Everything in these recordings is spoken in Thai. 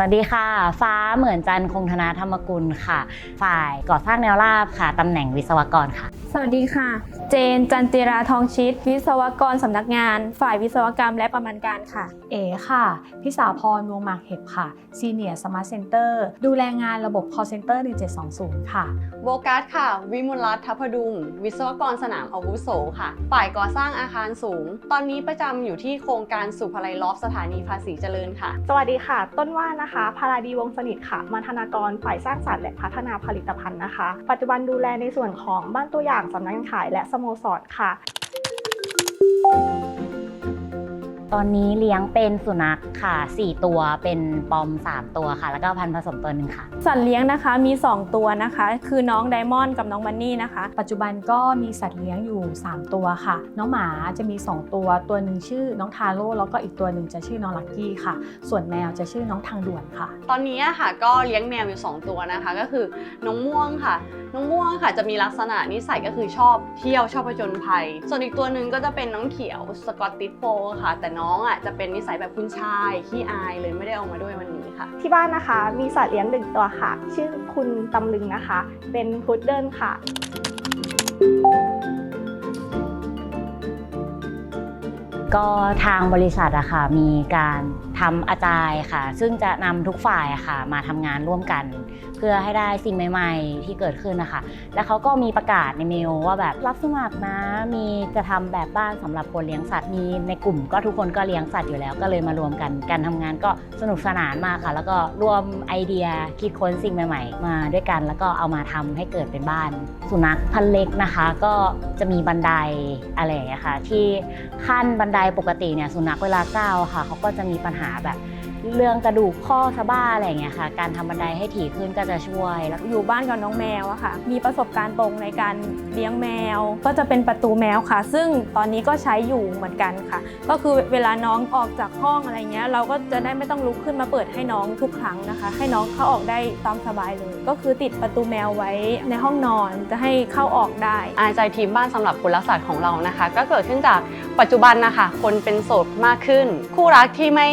สวัสดีค่ะ ฟ้าเหมือนจันคงธนาธรรมกุลค่ะ ฝ่ายก่อสร้างแนวราบค่ะตำแหน่งวิศวกรค่ะ สวัสดีค่ะ เจน จันจิราทองชิด วิศวกรสำนักงาน ฝ่ายวิศวกรรมและประมาณการค่ะ เอค่ะ พิสาพรวงหมากเห็บค่ะ Senior Smart Center ดูแลงานระบบ Call Center 1720 ค่ะโบกัสค่ะ วิมุลรัตน์ทัพพดุง วิศวกรสนามอาวุโสค่ะ ฝ่ายก่อสร้างอาคารสูง ตอนนี้ประจำอยู่ที่โครงการสุภาลัยลอฟสถานีภาษีเจริญค่ะ สวัสดีค่ะ ต้นว่านะคะพาราดีวงศ์สนิทค่ะมัธนากรฝ่ายสร้างสรรค์และพัฒนาผลิตภัณฑ์นะคะ ปัจจุบันดูแลในส่วนของบ้านตัวอย่างสำนักงานขายและสโมสรค่ะ ตอนนี้เลี้ยงเป็นสุนัขค่ะ 4 ตัวเป็นปอม 3 ตัวค่ะ แล้วก็พันธุ์ผสมตัวหนึ่งค่ะ สัตว์เลี้ยงนะคะมี 2 ตัวนะคะ คือน้องไดมอนด์กับน้องมันนี่นะคะ ปัจจุบันก็มีสัตว์เลี้ยงอยู่ 3 ตัวค่ะ น้องหมาจะมี 2 ตัว ตัวหนึ่งชื่อน้องทาโร่แล้วก็อีกตัวหนึ่งจะชื่อน้องลักกี้ค่ะ ส่วนแมวจะชื่อน้องทางด่วนค่ะ ตอนนี้อะค่ะก็เลี้ยงแมวอยู่ 2 ตัวนะคะ ก็คือน้องม่วงค่ะ น้องม่วงค่ะจะมีลักษณะนิสัยก็คือชอบเที่ยวชอบผจญภัย ส่วนอีกตัวหนึ่งก็จะเป็นน้องเขียวสกอตติชโฟลด์ค่ะแต่น้องอะจะเป็นนิสัยแบบคุณชายขี้อายเลยไม่ได้เอามาด้วยวันนี้ค่ะ ที่บ้านนะคะ มีสัตว์เลี้ยงหนึ่งตัวค่ะ ชื่อคุณตำลึงนะคะ เป็นพุดเดิ้ลค่ะ ก็ทางบริษัทอะค่ะมีการ ทำอาจายค่ะ ซึ่งจะนำทุกฝ่ายค่ะมาทำงานร่วมกัน เพื่อให้ได้สิ่งใหม่ ๆ ที่เกิดขึ้นนะคะ แล้วเขาก็มีประกาศในเมลว่าแบบรับสมัครนะ มีจะทำแบบบ้านสำหรับคนเลี้ยงสัตว์มีในกลุ่มก็ทุกคนก็เลี้ยงสัตว์อยู่แล้ว ก็เลยมารวมกัน การทำงานก็สนุกสนานมากค่ะ แล้วก็รวมไอเดียคิดค้นสิ่งใหม่ ๆ มาด้วยกัน แล้วก็เอามาทำให้เกิดเป็นบ้าน สุนัขพันธุ์เล็กนะคะ ก็จะมีบันไดอะไรอย่างเงี้ยค่ะที่ขั้นบันไดปกติเนี่ยสุนัขเวลาก้าวค่ะเขาก็จะมีปัญหาแบบ เรื่องกระดูกข้อสะบ้าอะไรอย่างเงี้ยค่ะ การทำบันไดให้ถี่ขึ้นก็จะช่วยแล้ว อยู่บ้านกับน้องแมวอะค่ะ มีประสบการณ์ตรงในการเลี้ยงแมว ก็จะเป็นประตูแมวค่ะ ซึ่งตอนนี้ก็ใช้อยู่เหมือนกันค่ะ ก็คือเวลาน้องออกจากห้องอะไรเงี้ย เราก็จะได้ไม่ต้องลุกขึ้นมาเปิดให้น้องทุกครั้งนะคะ ให้น้องเข้าออกได้ตามสบายเลย ก็คือติดประตูแมวไว้ในห้องนอนจะให้เข้าออกได้ อาใจทีมบ้านสำหรับคนรักสัตว์ของเรานะคะ ก็เกิดขึ้นจากปัจจุบันนะคะคนเป็นโสดมากขึ้น คู่รักที่ไม่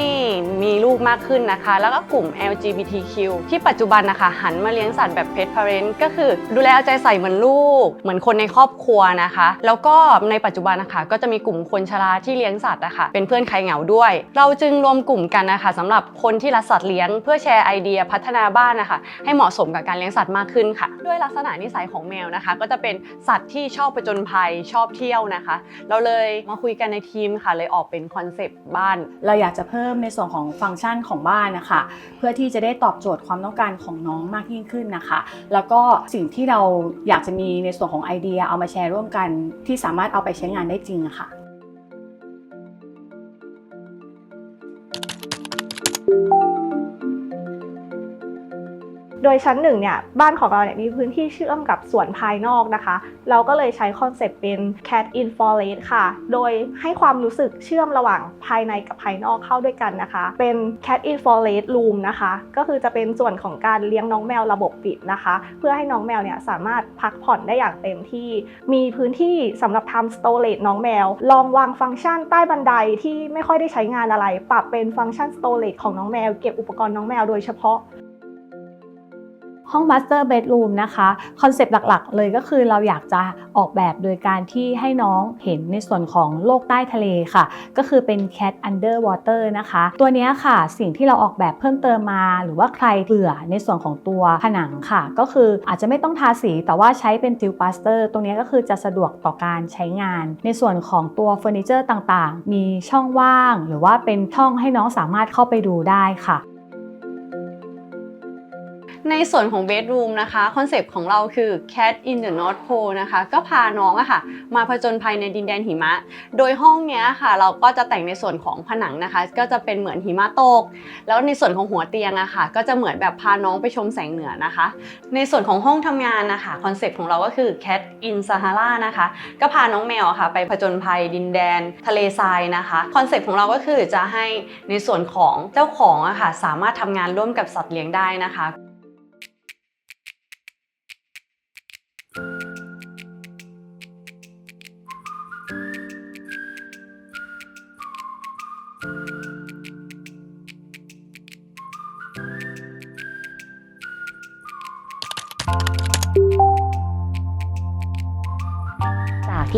มีลูกมากขึ้นนะคะ แล้วก็กลุ่ม LGBTQ ที่ปัจจุบันนะคะหันมาเลี้ยงสัตว์แบบ pet parent ก็คือดูแลเอาใจใส่เหมือนลูก เหมือนคนในครอบครัวนะคะ แล้วก็ในปัจจุบันนะคะ ก็จะมีกลุ่มคนชราที่เลี้ยงสัตว์นะคะเป็นเพื่อนใครเหงาด้วย เราจึงรวมกลุ่มกันนะคะสำหรับคนที่รักสัตว์เลี้ยงเพื่อแชร์ไอเดียพัฒนาบ้านนะคะ ให้เหมาะสมกับการเลี้ยงสัตว์มากขึ้นค่ะ ด้วยลักษณะนิสัยของแมวนะคะ ก็จะเป็นสัตว์ที่ชอบผจญภัยชอบเที่ยวนะคะ เราเลยมาคุยกันในทีมค่ะ เลยออกเป็นคอนเซปต์บ้าน เราอยากจะเพิ่มในส่วนของฟังก์ชันของบ้านนะคะ เพื่อที่จะได้ตอบโจทย์ความต้องการของน้องมากยิ่งขึ้นนะคะ แล้วก็สิ่งที่เราอยากจะมีในส่วนของไอเดีย เอามาแชร์ร่วมกัน ที่สามารถเอาไปใช้งานได้จริงอะค่ะ โดยชั้นหนึ่งเนี่ยบ้านของเราเนี่ยมีพื้นที่เชื่อมกับสวนภายนอกนะคะ เราก็เลยใช้คอนเซปต์เป็น cat in forest ค่ะ โดยให้ความรู้สึกเชื่อมระหว่างภายในกับภายนอกเข้าด้วยกันนะคะ เป็น cat in forest room นะคะ ก็คือจะเป็นส่วนของการเลี้ยงน้องแมวระบบปิดนะคะ เพื่อให้น้องแมวเนี่ยสามารถพักผ่อนได้อย่างเต็มที่ มีพื้นที่สำหรับทำ storage น้องแมว ลองวางฟังก์ชันใต้บันไดที่ไม่ค่อยได้ใช้งานอะไร ปรับเป็นฟังก์ชัน storage ของน้องแมว เก็บอุปกรณ์น้องแมวโดยเฉพาะ ห้อง Master Bedroom นะคะคอนเซปต์หลักๆ เลยก็คือเราอยากจะออกแบบโดยการที่ให้น้องเห็นในส่วนของโลกใต้ทะเลค่ะ ก็คือเป็น Cat Underwater นะคะ ตัวนี้ค่ะสิ่งที่เราออกแบบเพิ่มเติมมา หรือว่าใครเบื่อในส่วนของตัวผนังค่ะ ก็คืออาจจะไม่ต้องทาสีแต่ว่าใช้เป็นติวปาสเตอร์ตรงนี้ก็คือจะสะดวกต่อการใช้งาน ในส่วนของตัวเฟอร์นิเจอร์ต่างๆ มีช่องว่าง หรือว่าเป็นช่องให้น้องสามารถเข้าไปดูได้ค่ะ ในส่วนของเบดรูมนะคะคอนเซปต์ของเราคือ cat in the north pole นะคะก็พาน้องอะค่ะมาผจญภัยในดินแดนหิมะ โดยห้องเนี้ยค่ะ เราก็จะแต่งในส่วนของผนังนะคะ ก็จะเป็นเหมือนหิมะตก แล้วในส่วนของหัวเตียงอะค่ะ ก็จะเหมือนแบบพาน้องไปชมแสงเหนือนะคะ ในส่วนของห้องทำงานนะคะคอนเซปต์ของเราก็คือ cat in Sahara นะคะก็พาน้องแมวะค่ะ ไปผจญภัยดินแดนทะเลทรายนะคะคอนเซปต์ของเราก็คือจะให้ในส่วนของเจ้าของอะค่ะสามารถทำงานร่วมกับสัตว์เลี้ยงได้นะคะ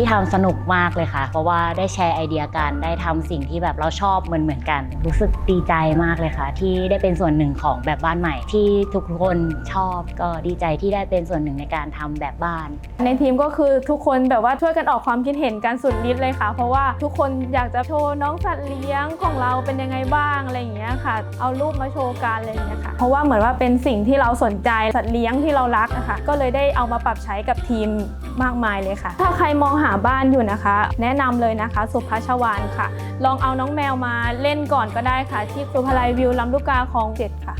ที่ทำสนุกมากเลยค่ะ เพราะว่าได้แชร์ไอเดียกันได้ทำสิ่งที่แบบเราชอบเหมือนเหมือนกัน รู้สึกดีใจมากเลยค่ะ ที่ได้เป็นส่วนหนึ่งของแบบบ้านใหม่ ที่ทุกคนชอบก็ดีใจที่ได้เป็นส่วนหนึ่งในการทำแบบบ้าน ในทีมก็คือทุกคนแบบว่าช่วยกันออกความคิดเห็นกันสุดฤทธิ์เลยค่ะ เพราะว่าทุกคนอยากจะโชว์น้องสัตว์เลี้ยงของเราเป็นยังไงบ้างอะไรอย่างเงี้ยค่ะ เอารูปมาโชว์กันอะไรอย่างเงี้ยค่ะเพราะว่าเหมือนว่าเป็นสิ่งที่เราสนใจสัตว์เลี้ยงที่เรารักนะคะก็เลยได้เอามาปรับใช้กับทีมมากมายเลยค่ะ ถ้าใครมองหาาบ้านอยู่นะคะ แนะนำเลยนะคะ สุภาชวานค่ะ ลองเอาน้องแมวมาเล่นก่อนก็ได้ค่ะ ที่สุภาลัยวิวลำลูกกาคลองเจ็ดค่ะ